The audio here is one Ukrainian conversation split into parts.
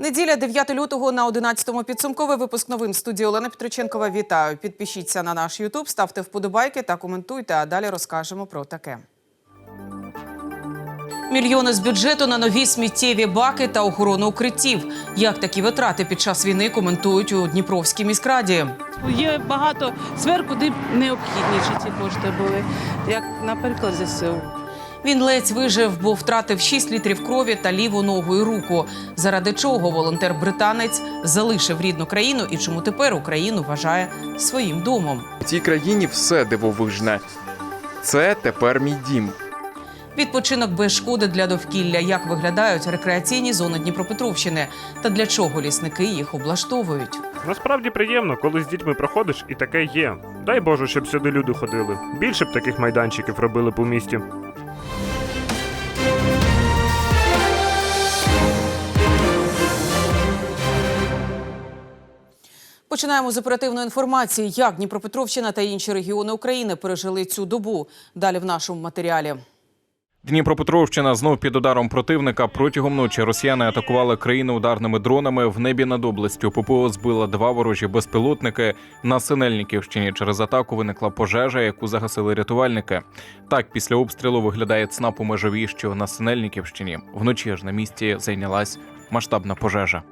Неділя 9 лютого на 11-му підсумковий випуск новин студії Олена Петриченкова. Вітаю. Підпишіться на наш Ютуб, ставте вподобайки та коментуйте. А далі розкажемо про таке. Мільйони з бюджету на нові сміттєві баки та охорону укриттів. Як такі витрати під час війни коментують у Дніпровській міськраді. Є багато сфер, куди необхідніші ці кошти були, як, наприклад, ЗСУ. Він ледь вижив, бо втратив 6 літрів крові та ліву ногу і руку. Заради чого волонтер-британець залишив рідну країну і чому тепер Україну вважає своїм домом. У цій країні все дивовижне. Це тепер мій дім. Відпочинок без шкоди для довкілля. Як виглядають рекреаційні зони Дніпропетровщини та для чого лісники їх облаштовують? Насправді приємно, коли з дітьми проходиш і таке є. Дай Боже, щоб сюди люди ходили. Більше б таких майданчиків робили по місті. Починаємо з оперативної інформації, як Дніпропетровщина та інші регіони України пережили цю добу. Далі в нашому матеріалі. Дніпропетровщина знов під ударом противника. Протягом ночі росіяни атакували країну ударними дронами. В небі над областю ППО збила два ворожі безпілотники. На Синельниківщині через атаку виникла пожежа, яку загасили рятувальники. Так, після обстрілу виглядає ЦНАП у межові, що на Синельниківщині. Вночі ж на місці зайнялась масштабна пожежа.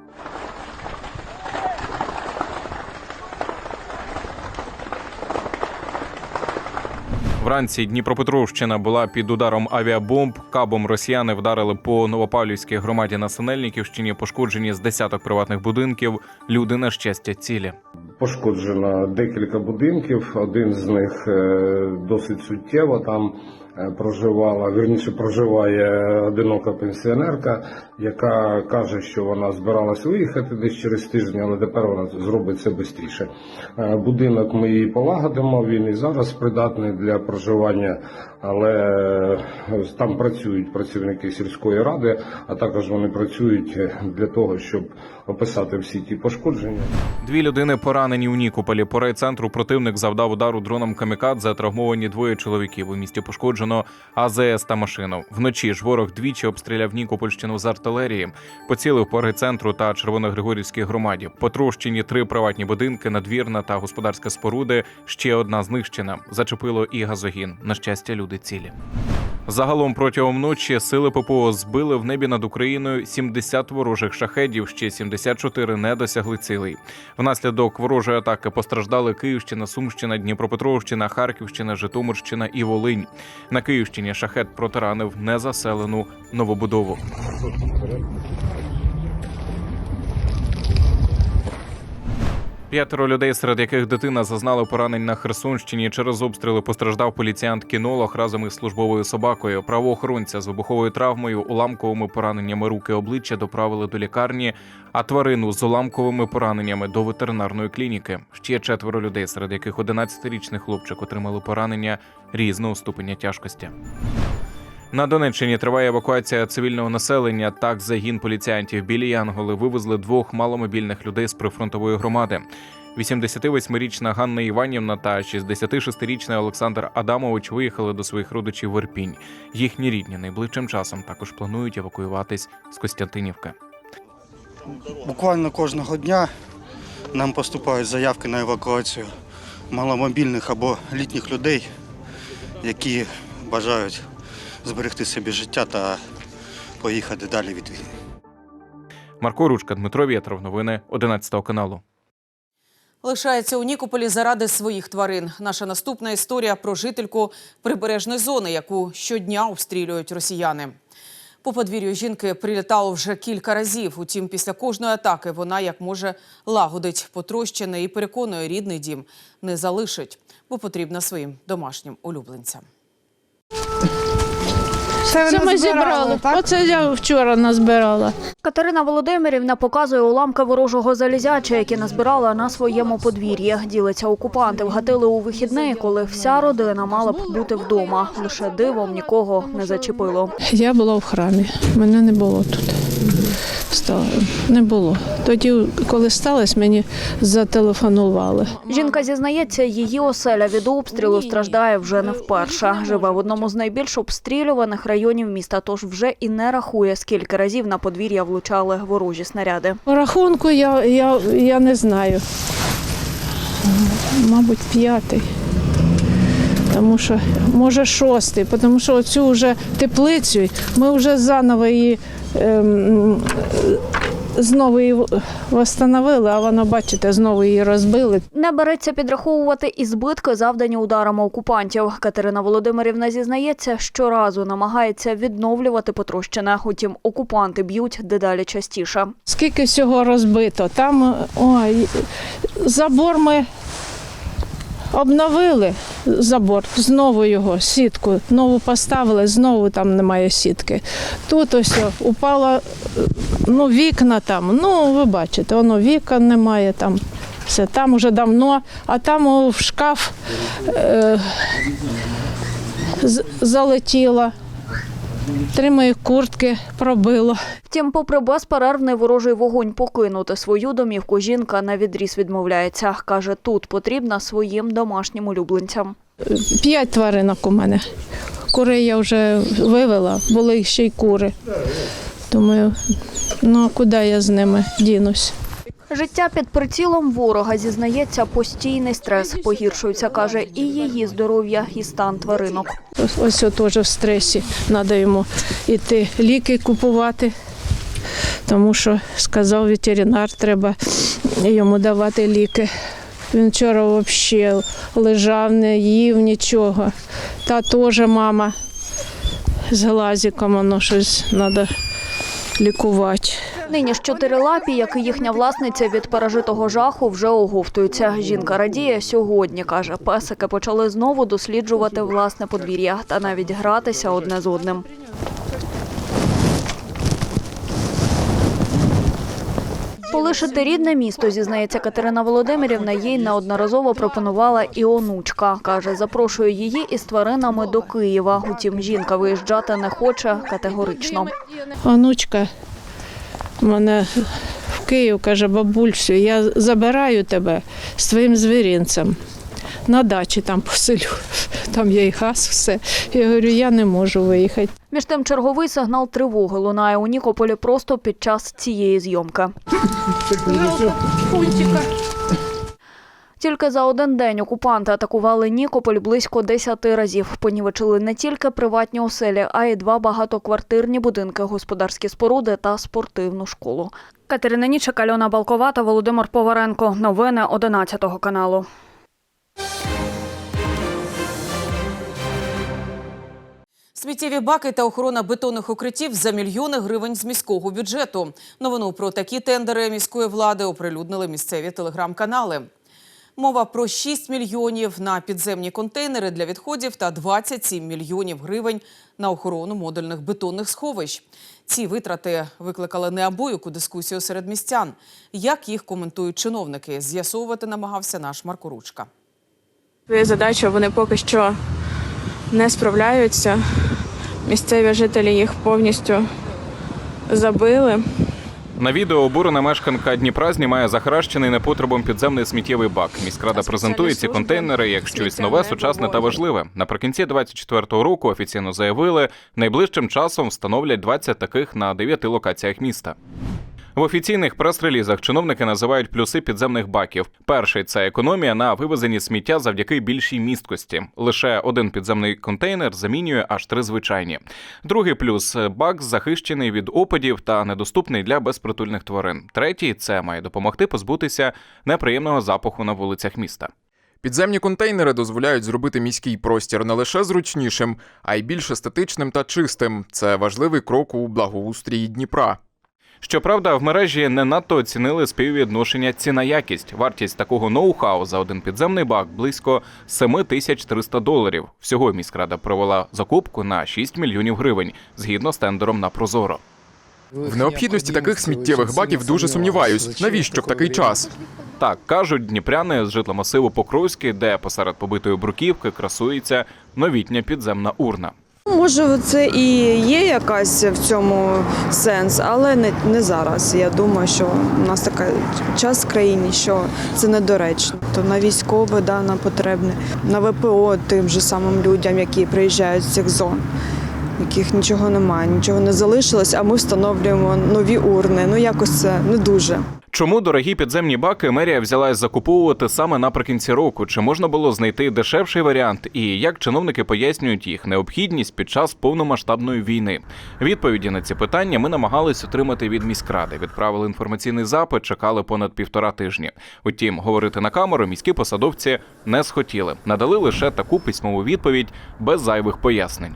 Вранці Дніпропетровщина була під ударом авіабомб. Кабом росіяни вдарили по Новопавлівській громаді на Синельниківщині. Пошкоджені з десяток приватних будинків. Люди на щастя цілі. Пошкоджено декілька будинків. Один з них е, досить суттєво. Там проживала, вірніше проживає одинока пенсіонерка, яка каже, що вона збиралась виїхати десь через тиждень, але тепер вона зробить це швидше. Будинок ми її полагодимо. Він і зараз придатний для проживання, але е, там працюють працівники сільської ради, а також вони працюють для того, щоб описати всі ті пошкодження. Дві людини поранені у Нікополі. По райцентру противник завдав удару дроном камікадзе. Травмовані двоє чоловіків. У місті пошкоджено АЗС та машину. Вночі ж ворог двічі обстріляв Нікопольщину з артилерії. Поцілив по райцентру та Червоногригорівській громаді. Потрощені три приватні будинки, надвірна та господарська споруди. Ще одна знищена. Зачепило і газогін. На щастя, люди цілі. Загалом протягом ночі сили ППО збили в небі над Україною 70 ворожих шахедів. Ще 74 не досягли цілей. Внаслідок ворожої атаки постраждали Київщина, Сумщина, Дніпропетровщина, Харківщина, Житомирщина і Волинь. На Київщині шахет протаранив незаселену новобудову. П'ятеро людей, серед яких дитина зазнала поранень на Херсонщині. Через обстріли постраждав поліціянт-кінолог разом із службовою собакою. Правоохоронця з вибуховою травмою, уламковими пораненнями руки обличчя доправили до лікарні, а тварину з уламковими пораненнями до ветеринарної клініки. Ще четверо людей, серед яких 11-річний хлопчик отримали поранення різного ступеня тяжкості. На Донеччині триває евакуація цивільного населення. Так, загін поліціянтів білі Янголи вивезли двох маломобільних людей з прифронтової громади. 88-річна Ганна Іванівна та 66-річний Олександр Адамович виїхали до своїх родичів в Ірпінь. Їхні рідні найближчим часом також планують евакуюватись з Костянтинівки. Буквально кожного дня нам поступають заявки на евакуацію маломобільних або літніх людей, які бажають зберегти собі життя та поїхати далі від війни. Марко Ручка, Дмитро Вєтров. Новини 11 каналу. Лишається у Нікополі заради своїх тварин. Наша наступна історія про жительку прибережної зони, яку щодня обстрілюють росіяни. По подвір'ю жінки прилітало вже кілька разів. Утім, після кожної атаки вона як може лагодить потрощене і переконує рідний дім не залишить, бо потрібна своїм домашнім улюбленцям. Це, Це ми зібрали. Оце я вчора назбирала. Катерина Володимирівна показує уламки ворожого залізяча, які назбирала на своєму подвір'ї. Ділиться окупанти вгатили у вихідний, коли вся родина мала б бути вдома. Лише дивом нікого не зачепило. Я була в храмі, мене не було тут. Стало. Не було. Тоді, коли сталося, мені зателефонували. Жінка зізнається, її оселя від обстрілу страждає вже не вперше. Живе в одному з найбільш обстрілюваних районів міста, тож вже і не рахує, скільки разів на подвір'я влучали ворожі снаряди. По рахунку я, я, я не знаю. Мабуть, п'ятий. Тому що, може, шостий, тому що цю вже теплицю ми вже заново її знову її встановили, а воно, бачите, знову її розбили. Не береться підраховувати і збитки, завдані ударами окупантів. Катерина Володимирівна зізнається, щоразу намагається відновлювати потрощене. Утім, окупанти б'ють дедалі частіше. Скільки всього розбито. Там ой, забор ми обновили забор, знову його, сітку, нову поставили, знову там немає сітки. Тут ось о, упало ну, вікна там. Ну, ви бачите, воно вікон немає там. Все там уже давно, а там о, в шкаф е, залетіло. Три мої куртки пробило. Втім, попри безперервний ворожий вогонь покинути свою домівку, жінка на відріз відмовляється. Каже, тут потрібна своїм домашнім улюбленцям. П'ять тваринок у мене. Курей я вже вивела, були ще й кури. Думаю, ну а куди я з ними дінусь? Життя під прицілом ворога зізнається постійний стрес. Погіршується, каже, і її здоров'я, і стан тваринок. Ось, теж в стресі. Треба йому йти ліки купувати, тому що сказав ветеринар, треба йому давати ліки. Він вчора взагалі лежав, не їв нічого. Та теж мама з глазиком, воно щось треба лікувати. Нині ж чотирилапі, як і їхня власниця від пережитого жаху, вже оговтуються. Жінка радіє сьогодні, каже, песики почали знову досліджувати власне подвір'я та навіть гратися одне з одним. Полишити рідне місто, зізнається Катерина Володимирівна, їй неодноразово пропонувала і онучка. Каже, запрошує її із тваринами до Києва. Утім, жінка виїжджати не хоче категорично. Онучка мене в Київ каже, бабульцю, я забираю тебе з твоїм звіринцем. На дачі там поселю. Там є і газ, все. Я говорю, я не можу виїхати. Між тим черговий сигнал тривоги лунає у Нікополі просто під час цієї зйомки. Тільки за один день окупанти атакували Нікополь близько 10 разів. Понівечили не тільки приватні оселі, а й два багатоквартирні будинки, господарські споруди та спортивну школу. Катерина Нічик, Альона Балкова та Володимир Поваренко. Новини 11 каналу. Сміттєві баки та охорона бетонних укриттів за мільйони гривень з міського бюджету. Новину про такі тендери міської влади оприлюднили місцеві телеграм-канали. Мова про 6 мільйонів на підземні контейнери для відходів та 27 мільйонів гривень на охорону модульних бетонних сховищ. Ці витрати викликали неабияку дискусію серед містян. Як їх коментують чиновники, з'ясовувати намагався наш Марко Ручка. Своєю задачою вони поки що не справляються. Місцеві жителі їх повністю забили. На відео обурена мешканка Дніпра знімає захаращений непотребом підземний сміттєвий бак. Міськрада презентує ці контейнери як щось нове, сучасне та важливе. Наприкінці 24-го року офіційно заявили, найближчим часом встановлять 20 таких на 9 локаціях міста. В офіційних прес-релізах чиновники називають плюси підземних баків. Перший це економія на вивезенні сміття завдяки більшій місткості. Лише один підземний контейнер замінює аж три звичайні. Другий плюс бак захищений від опадів та недоступний для безпритульних тварин. Третій це має допомогти позбутися неприємного запаху на вулицях міста. Підземні контейнери дозволяють зробити міський простір не лише зручнішим, а й більш естетичним та чистим. Це важливий крок у благоустрії Дніпра. Щоправда, в мережі не надто оцінили співвідношення ціна-якість. Вартість такого ноу-хау за один підземний бак близько 7300 доларів. Всього міськрада провела закупку на 6 мільйонів гривень згідно з тендером на Прозоро. В необхідності таких сміттєвих баків дуже сумніваюсь. Навіщо в такий час? Так кажуть дніпряни з житломасиву Покровський, де посеред побитої бруківки красується новітня підземна урна. Може, це і є якась в цьому сенс, але не, не зараз. Я думаю, що у нас такий час в країні, що це недоречно. То на військове да, нам потрібне, на ВПО тим же самим людям, які приїжджають з цих зон, яких нічого немає, нічого не залишилось, а ми встановлюємо нові урни. Ну якось це не дуже. Чому дорогі підземні баки мерія взялась закуповувати саме наприкінці року? Чи можна було знайти дешевший варіант? І як чиновники пояснюють їх необхідність під час повномасштабної війни? Відповіді на ці питання ми намагались отримати від міськради. Відправили інформаційний запит, чекали понад півтора тижні. Утім, говорити на камеру міські посадовці не схотіли. Надали лише таку письмову відповідь без зайвих пояснень.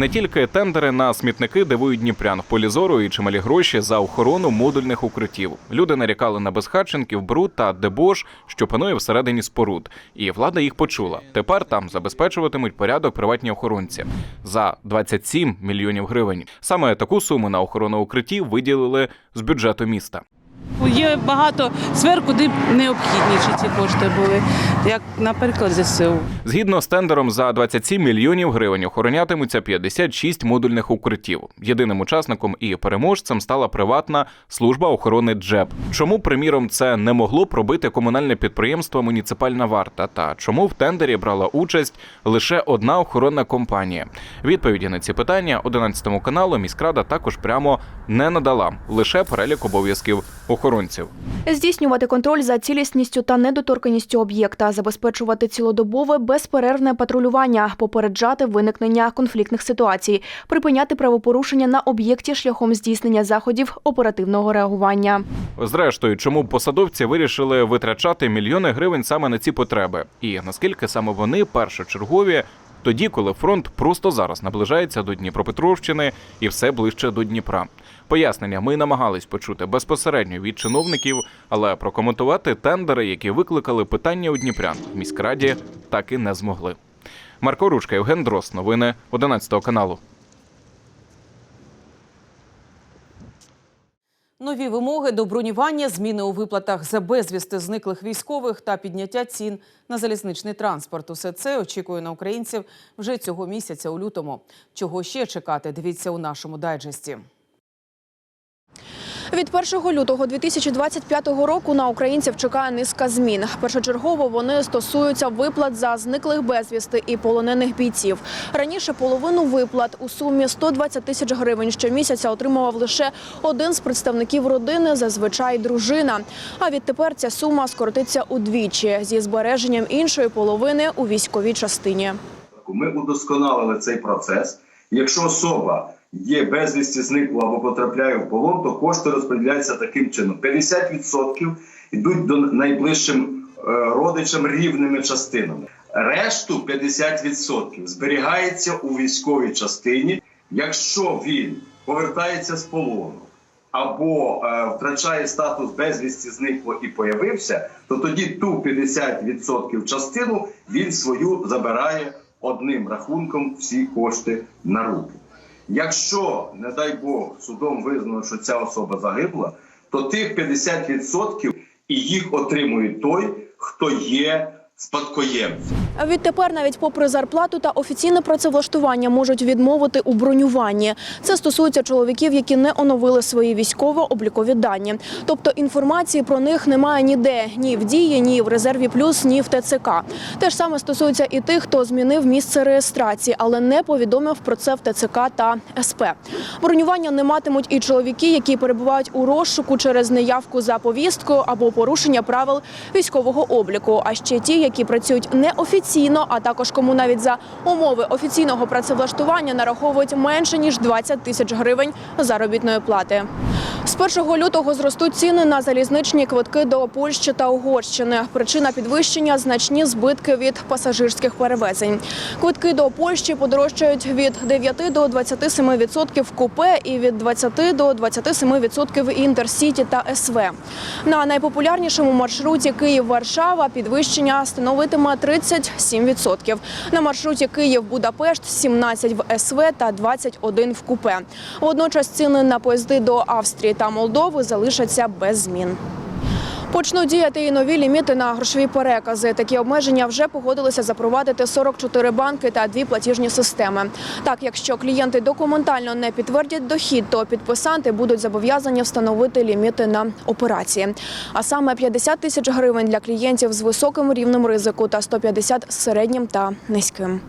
Не тільки тендери на смітники дивують дніпрян в полі зору і чималі гроші за охорону модульних укриттів. Люди нарікали на безхатченків, бруд та дебош, що панує всередині споруд. І влада їх почула. Тепер там забезпечуватимуть порядок приватні охоронці за 27 мільйонів гривень. Саме таку суму на охорону укриттів виділили з бюджету міста. Є багато сфер, куди необхідніші ці кошти були, як, наприклад, ЗСУ. Згідно з тендером за 27 мільйонів гривень охоронятимуться 56 модульних укриттів. Єдиним учасником і переможцем стала приватна служба охорони ДЖЕП. Чому, приміром, це не могло пробити комунальне підприємство Муніципальна варта? Та чому в тендері брала участь лише одна охоронна компанія? Відповіді на ці питання 11 каналу міськрада також прямо не надала лише перелік обов'язків охоронців. Здійснювати контроль за цілісністю та недоторканістю об'єкта, забезпечувати цілодобове безперервне патрулювання, попереджати виникнення конфліктних ситуацій, припиняти правопорушення на об'єкті шляхом здійснення заходів оперативного реагування. Зрештою, чому посадовці вирішили витрачати мільйони гривень саме на ці потреби, і наскільки саме вони першочергові, тоді, коли фронт просто зараз наближається до Дніпропетровщини і все ближче до Дніпра. Пояснення ми намагались почути безпосередньо від чиновників, але прокоментувати тендери, які викликали питання у Дніпрян в міськраді, так і не змогли. Марко Ручка, Євген Дрос, новини 11 каналу. Нові вимоги до бронювання, зміни у виплатах за безвісти зниклих військових та підняття цін на залізничний транспорт. Усе це очікує на українців вже цього місяця у лютому. Чого ще чекати? Дивіться у нашому дайджесті. Від 1 лютого 2025 року на українців чекає низка змін. Першочергово вони стосуються виплат за зниклих безвісти і полонених бійців. Раніше половину виплат у сумі 120 тисяч гривень щомісяця отримував лише один з представників родини, зазвичай дружина. А відтепер ця сума скоротиться удвічі зі збереженням іншої половини у військовій частині. Ми удосконалили цей процес. Якщо особа є безвісті зникла або потрапляє в полон, то кошти розподіляються таким чином: 50% йдуть до найближчим е, родичам рівними частинами. Решту 50% зберігається у військовій частині, якщо він повертається з полону. Або е, втрачає статус безвісті зникло і появився, то тоді ту 50% частину він свою забирає одним рахунком всі кошти на руки. Якщо, не дай Бог, судом визнано, що ця особа загибла, то тих 50% і їх отримує той, хто є спадкоємцем. А Відтепер, навіть попри зарплату та офіційне працевлаштування, можуть відмовити у бронюванні. Це стосується чоловіків, які не оновили свої військово-облікові дані. Тобто інформації про них немає ніде ні в дії, ні в резерві плюс, ні в ТЦК. Те ж саме стосується і тих, хто змінив місце реєстрації, але не повідомив про це в ТЦК та СП. Бронювання не матимуть і чоловіки, які перебувають у розшуку через неявку за повісткою або порушення правил військового обліку. А ще ті, які працюють неофіційно, а також кому навіть за умови офіційного працевлаштування нараховують менше ніж 20 тисяч гривень заробітної плати. З 1 лютого зростуть ціни на залізничні квитки до Польщі та Угорщини. Причина підвищення значні збитки від пасажирських перевезень. Квитки до Польщі подорожчають від 9 до 27% в купе і від 20 до 27% в інтерсіті та СВ. На найпопулярнішому маршруті Київ-Варшава підвищення становитиме 37%. На маршруті Київ-Будапешт 17 в СВ та 21 в купе. Водночас ціни на поїзди до Австрії та Молдови залишаться без змін. Почнуть діяти і нові ліміти на грошові перекази. Такі обмеження вже погодилися запровадити 44 банки та дві платіжні системи. Так, якщо клієнти документально не підтвердять дохід, то підписанти будуть зобов'язані встановити ліміти на операції. А саме 50 тисяч гривень для клієнтів з високим рівнем ризику та 150 з середнім та низьким.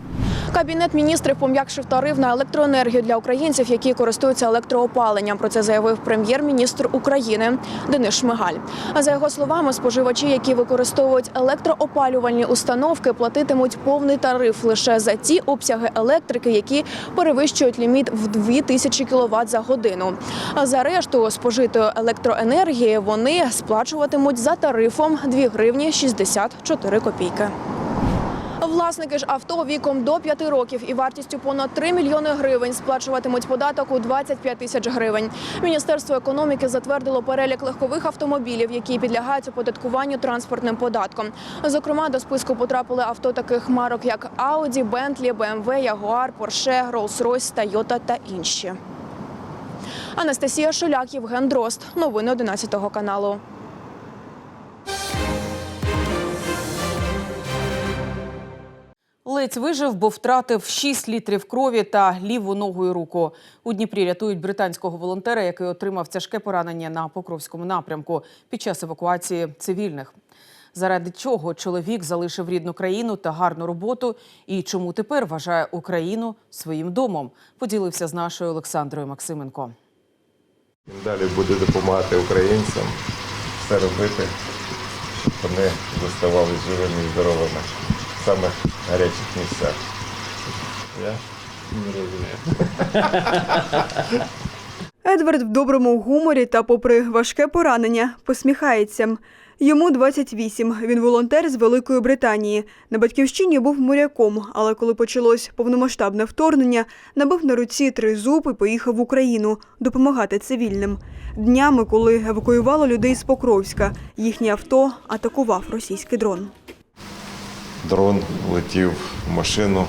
Кабінет міністрів пом'якшив тариф на електроенергію для українців, які користуються електроопаленням. Про це заявив прем'єр-міністр України Денис Шмигаль. За його словами, споживачі, які використовують електроопалювальні установки, платитимуть повний тариф лише за ті обсяги електрики, які перевищують ліміт в 2000 кВт за годину. А за решту спожитої електроенергії вони сплачуватимуть за тарифом 2 гривні 64 копійки. Власники ж авто віком до 5 років і вартістю понад 3 мільйони гривень сплачуватимуть податок у 25 тисяч гривень. Міністерство економіки затвердило перелік легкових автомобілів, які підлягають оподаткуванню транспортним податком. Зокрема, до списку потрапили авто таких марок, як Audi, Bentley, BMW, Jaguar, Porsche, Rolls-Royce, Toyota та інші. Анастасія Шуляк, Євген Дрозд. Новини 11 каналу. Ледь вижив, бо втратив 6 літрів крові та ліву ногу і руку. У Дніпрі рятують британського волонтера, який отримав тяжке поранення на Покровському напрямку під час евакуації цивільних. Заради чого чоловік залишив рідну країну та гарну роботу, і чому тепер вважає Україну своїм домом, поділився з нашою Олександрою Максименко. Далі буде допомагати українцям все робити, щоб вони зоставались живими і здоровими самих гарячих місцях. Я не розумію. Едвард в доброму гуморі та, попри важке поранення, посміхається. Йому 28. Він волонтер з Великої Британії. На батьківщині був моряком, але коли почалось повномасштабне вторгнення, набив на руці три зуб і поїхав в Україну допомагати цивільним. Днями, коли евакуювало людей з Покровська, їхнє авто атакував російський дрон. Дрон летів в машину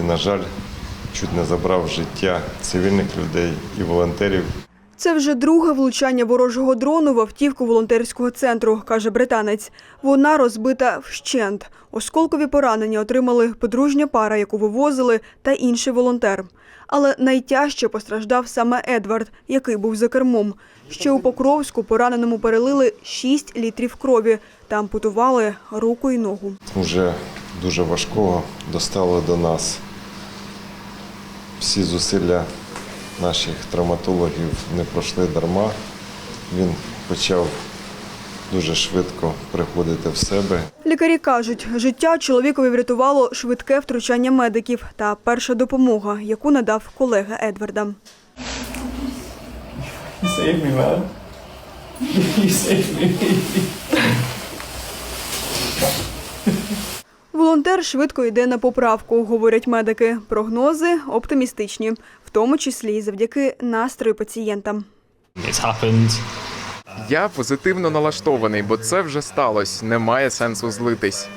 і, на жаль, чуть не забрав життя цивільних людей і волонтерів. Це вже друге влучання ворожого дрону в автівку волонтерського центру, каже британець. Вона розбита вщент. Осколкові поранення отримали подружня пара, яку вивозили, та інший волонтер. Але найтяжче постраждав саме Едвард, який був за кермом. Ще у Покровську пораненому перелили 6 літрів крові та ампутували руку і ногу. Уже дуже важкого достало до нас. Всі зусилля наших травматологів не пройшли дарма. Він почав дуже швидко приходити в себе. Лікарі кажуть, життя чоловікові врятувало швидке втручання медиків та перша допомога, яку надав колега Едварда. Волонтер швидко йде на поправку, говорять медики. Прогнози оптимістичні, в тому числі і завдяки настрою пацієнта. Я позитивно налаштований, бо це вже сталося. Немає сенсу злитись.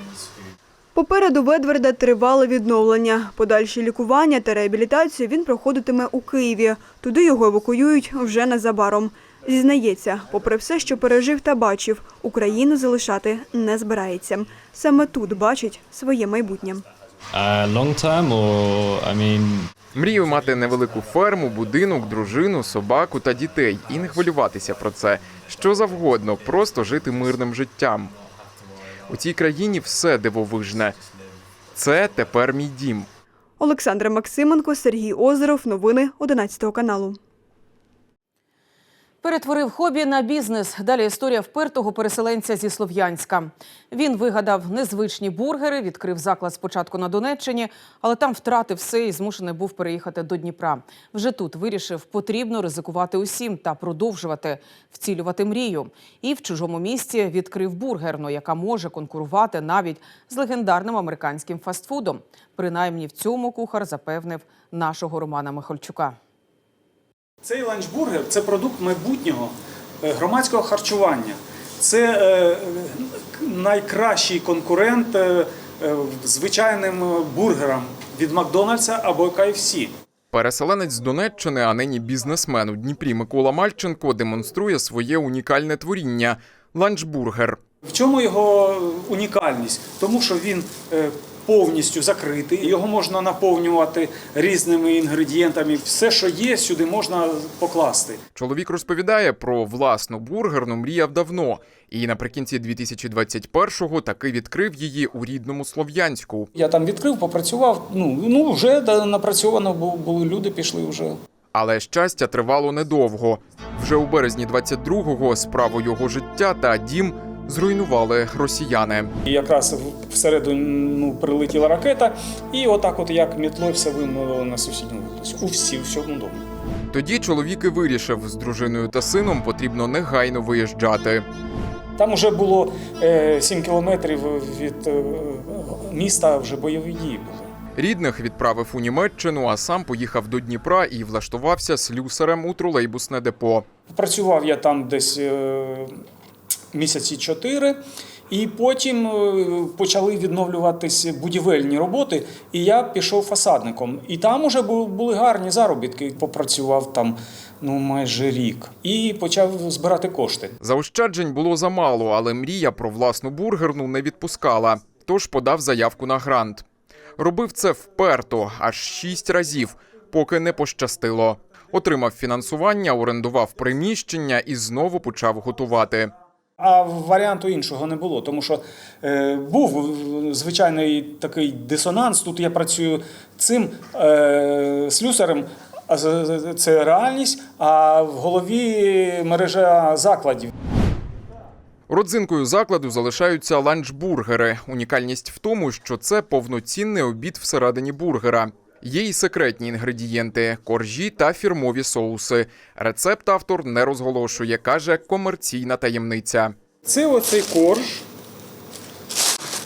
Попереду в Едварда тривале відновлення. Подальші лікування та реабілітацію він проходитиме у Києві. Туди його евакуюють вже незабаром. Зізнається, попри все, що пережив та бачив, Україну залишати не збирається. Саме тут бачить своє майбутнє. Мрію мати невелику ферму, будинок, дружину, собаку та дітей і не хвилюватися про це. Що завгодно, просто жити мирним життям. У цій країні все дивовижне. Це тепер мій дім. Олександра Максименко, Сергій Озеров. Новини 11 каналу. Перетворив хобі на бізнес. Далі історія впертого переселенця зі Слов'янська. Він вигадав незвичні бургери, відкрив заклад спочатку на Донеччині, але там втратив все і змушений був переїхати до Дніпра. Вже тут вирішив, потрібно ризикувати усім та продовжувати вцілювати мрію. І в чужому місті відкрив бургерну, яка може конкурувати навіть з легендарним американським фастфудом. Принаймні в цьому кухар запевнив нашого Романа Михальчука. Цей ланчбургер це продукт майбутнього е, громадського харчування. Це е, найкращий конкурент е, звичайним бургерам від Макдональдса або KFC. Переселенець з Донеччини, а нині бізнесмен у Дніпрі Микола Мальченко демонструє своє унікальне творіння ланчбургер. В чому його унікальність? Тому що він е, повністю закритий, його можна наповнювати різними інгредієнтами. Все, що є, сюди можна покласти. Чоловік розповідає про власну бургерну мріяв давно, і наприкінці 2021-го таки відкрив її у рідному Слов'янську. Я там відкрив, попрацював. Ну, ну вже да, напрацьовано, бу- були люди, пішли вже. Але щастя тривало недовго. Вже у березні 22-го справу його життя та дім зруйнували росіяни. І якраз в- всередину ну, прилетіла ракета, і отак, от як мітлою все вимило на сусідню вулицю. У всі, всьому домі. Тоді чоловік і вирішив, з дружиною та сином потрібно негайно виїжджати. Там вже було е, 7 кілометрів від е, міста, вже бойові дії були. Рідних відправив у Німеччину, а сам поїхав до Дніпра і влаштувався слюсарем у тролейбусне депо. Працював я там десь е, місяці чотири, і потім е, почали відновлюватися будівельні роботи, і я пішов фасадником. І там уже були гарні заробітки. Попрацював там ну майже рік і почав збирати кошти. Заощаджень було замало, але мрія про власну бургерну не відпускала. Тож подав заявку на грант. Робив це вперто, аж шість разів, поки не пощастило. Отримав фінансування, орендував приміщення і знову почав готувати. А варіанту іншого не було, тому що е, був е, звичайний такий дисонанс. Тут я працюю цим е, слюсарем, це реальність, а в голові мережа закладів. Родзинкою закладу залишаються ланчбургери. Унікальність в тому, що це повноцінний обід всередині бургера. Є й секретні інгредієнти коржі та фірмові соуси. Рецепт автор не розголошує, каже комерційна таємниця. Це оцей корж,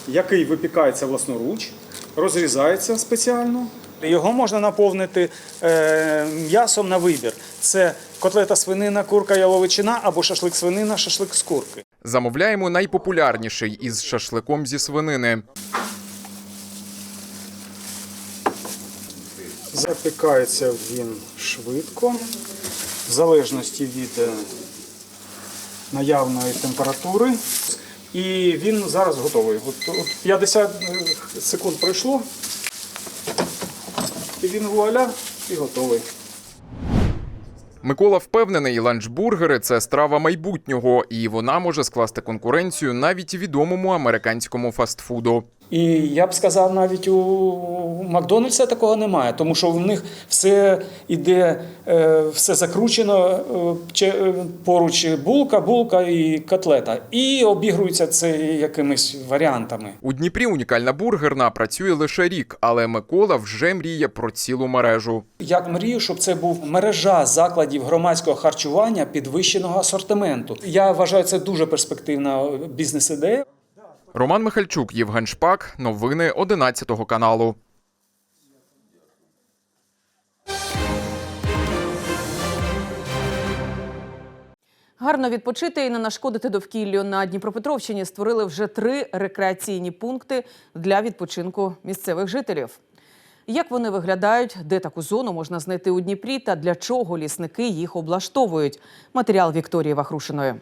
який випікається власноруч, розрізається спеціально. Його можна наповнити е, м'ясом на вибір. Це котлета свинина, курка, яловичина або шашлик свинина, шашлик з курки. Замовляємо найпопулярніший із шашликом зі свинини. Запікається він швидко, в залежності від е, наявної температури. І він зараз готовий. От, от 50 секунд пройшло, і він вуаля і готовий. Микола впевнений, ланчбургери це страва майбутнього, і вона може скласти конкуренцію навіть відомому американському фастфуду. І я б сказав, навіть у Макдональдса такого немає, тому що в них все іде, е, все закручено е, е, поруч булка, булка і котлета. І обігрується це якимись варіантами. У Дніпрі унікальна бургерна працює лише рік, але Микола вже мріє про цілу мережу. Я мрію, щоб це був мережа закладів громадського харчування підвищеного асортименту. Я вважаю, це дуже перспективна бізнес-ідея. Роман Михальчук, Євген Шпак. Новини 11 каналу. Гарно відпочити і не нашкодити довкіллю на Дніпропетровщині створили вже три рекреаційні пункти для відпочинку місцевих жителів. Як вони виглядають, де таку зону можна знайти у Дніпрі та для чого лісники їх облаштовують? Матеріал Вікторії Вахрушиної.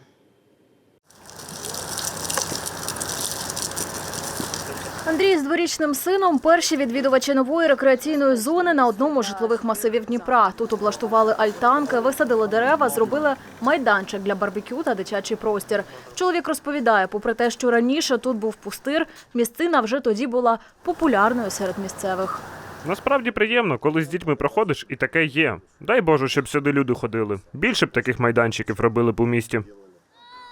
Андрій з дворічним сином перші відвідувачі нової рекреаційної зони на одному з житлових масивів Дніпра. Тут облаштували альтанки, висадили дерева, зробили майданчик для барбекю та дитячий простір. Чоловік розповідає, попри те, що раніше тут був пустир, місцина вже тоді була популярною серед місцевих. Насправді приємно, коли з дітьми проходиш і таке є. Дай Боже, щоб сюди люди ходили. Більше б таких майданчиків робили б у місті.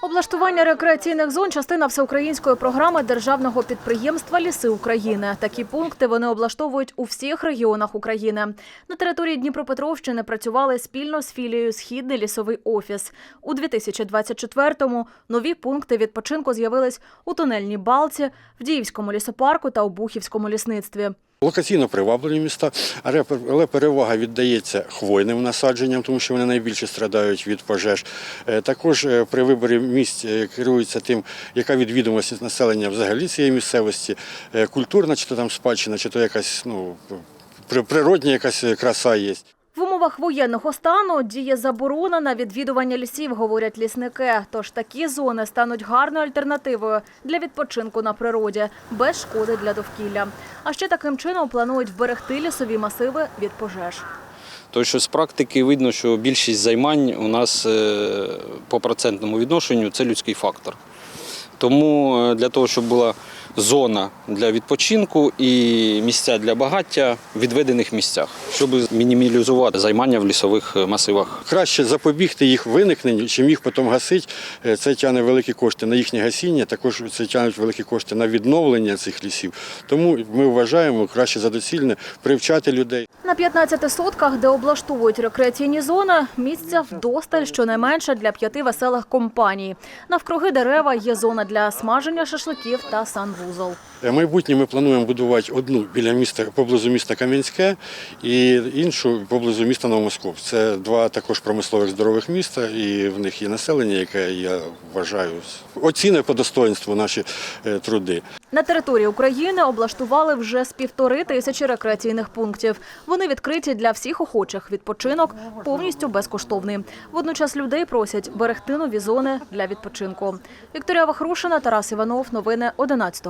Облаштування рекреаційних зон частина всеукраїнської програми державного підприємства Ліси України. Такі пункти вони облаштовують у всіх регіонах України. На території Дніпропетровщини працювали спільно з філією Східний лісовий офіс. У 2024-му нові пункти відпочинку з'явились у тунельній балці, в Діївському лісопарку та у Бухівському лісництві. Локаційно приваблені міста, але перевага віддається хвойним насадженням, тому що вони найбільше страдають від пожеж. Е, Також е, при виборі місць керуються керується тим, яка відвідомість населення взагалі цієї місцевості, е, культурна, чи то там спадщина, чи то якась ну, природня якась краса є. В умовах воєнного стану діє заборона на відвідування лісів, говорять лісники. Тож такі зони стануть гарною альтернативою для відпочинку на природі без шкоди для довкілля. А ще таким чином планують вберегти лісові масиви від пожеж. Тому що з практики видно, що більшість займань у нас е, по процентному відношенню це людський фактор. Тому е, для того, щоб була зона для відпочинку і місця для багаття в відведених місцях, щоб мінімізувати займання в лісових е, масивах. Краще запобігти їх виникненню, чим їх потім гасити. Е, Це тягне великі кошти на їхнє гасіння, також це тягнуть великі кошти на відновлення цих лісів. Тому ми вважаємо краще за доцільне привчати людей. На 15 сотках, де облаштовують рекреаційні зони, місця вдосталь щонайменше для п'яти веселих компаній. Навкруги дерева є зона для смаження шашликів та санвузол. Е, Майбутнє ми плануємо будувати одну біля міста поблизу міста Кам'янське і іншу поблизу міста Новомосков. Це два також промислових здорових міста, і в них є населення, яке я вважаю оціне по достоинству наші е, труди. На території України облаштували вже з півтори тисячі рекреаційних пунктів. Вони відкриті для всіх охочих. Відпочинок повністю безкоштовний. Водночас людей просять берегти нові зони для відпочинку. Вікторія Вахрушина, Тарас Іванов. Новини 11